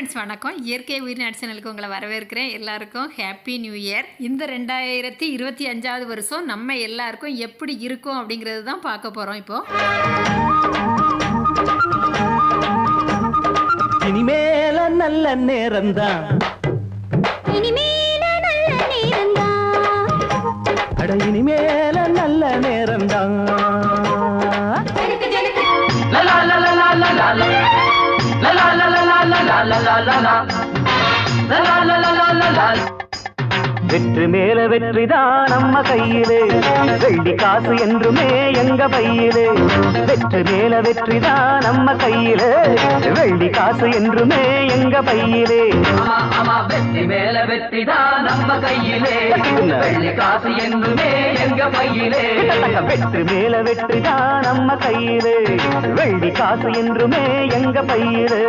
Friends வணக்கம். இயற்கை உயிர் சேனலுக்கு உங்களை வரவேற்கிறேன். எல்லாருக்கும் ஹாப்பி நியூ இயர் இந்த ரெண்டாயிரத்தி இருபத்தி அஞ்சாவது வருஷம் நம்ம எல்லாருக்கும் எப்படி இருக்கும் அப்படிங்கிறது தான் பார்க்க போகிறோம் இப்போ. இனிமேல நல்ல நேரம்தான் இனிமேல நல்ல நேரம்தான் அட இனிமேல நல்ல நேரம்தான் ஜனக்கு ஜனக்கு. வெற்றி மேல வெற்றிதான் நம்ம கையிலே. வெள்ளி காசு என்றுமே எங்க பையிலே. வெற்றி மேல வெற்றிதான் நம்ம கையிலே. வெள்ளி காசு என்றுமே எங்க பையிலே. வெற்றி மேல வெற்றி தான் நம்ம கையிலே. வெள்ளி காசு என்றுமே எங்க பையிலே. வெற்றி மேல வெற்றிதான் நம்ம கையிலே. வெள்ளி காசு என்றுமே எங்க பையிலே.